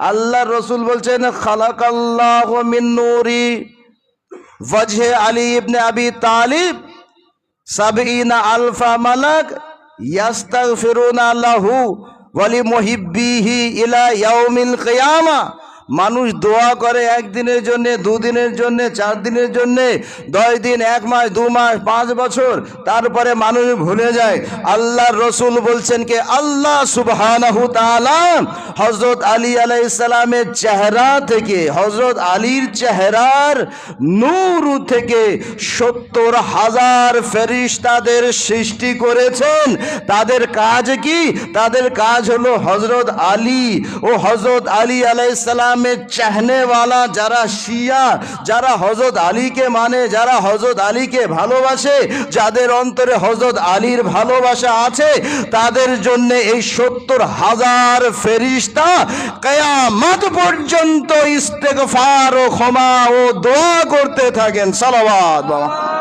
আল্লাহ রসুল বলছেন খালাকাল্লাহ মিন নূরি ওয়াজহে আলী ইবনে আবি তালিব সাবঈনা আলফা মালাক ইয়াস্তাগফিরুনা লাহু ওয়ালি মুহিব্বিহি ইলা ইয়াউমিল কিয়ামা মানুষ দোয়া করে একদিনের জন্য, দুদিনের জন্য চার দিনের জন্য, দশ দিন, এক মাস, দু মাস, পাঁচ বছর, তারপরে মানুষ ভুলে যায়। আল্লাহর রসুল বলছেন কে, আল্লাহ তাআলা হজরত আলী আলাইসালামের চেহারা থেকে হজরত আলীর চেহারার নূর থেকে সত্তর হাজার ফেরিস্তাদের সৃষ্টি করেছেন। তাদের কাজ কি? তাদের কাজ হলো হজরত আলী ও হজরত আলী আলাইসালামের চাহনেওয়ালা যারা শিয়া, যারা হজরত আলীকে মানে যারা হজরত আলীকে ভালোবাসে, যাদের অন্তরে হজরত আলীর ভালোবাসা আছে, তাদের জন্য এই সত্তর হাজার ফেরিস্তা কয়ামত পর্যন্ত ইস্তেগফার ও ক্ষমা ও দোয়া করতে থাকেন। সালাবাদ বাবা।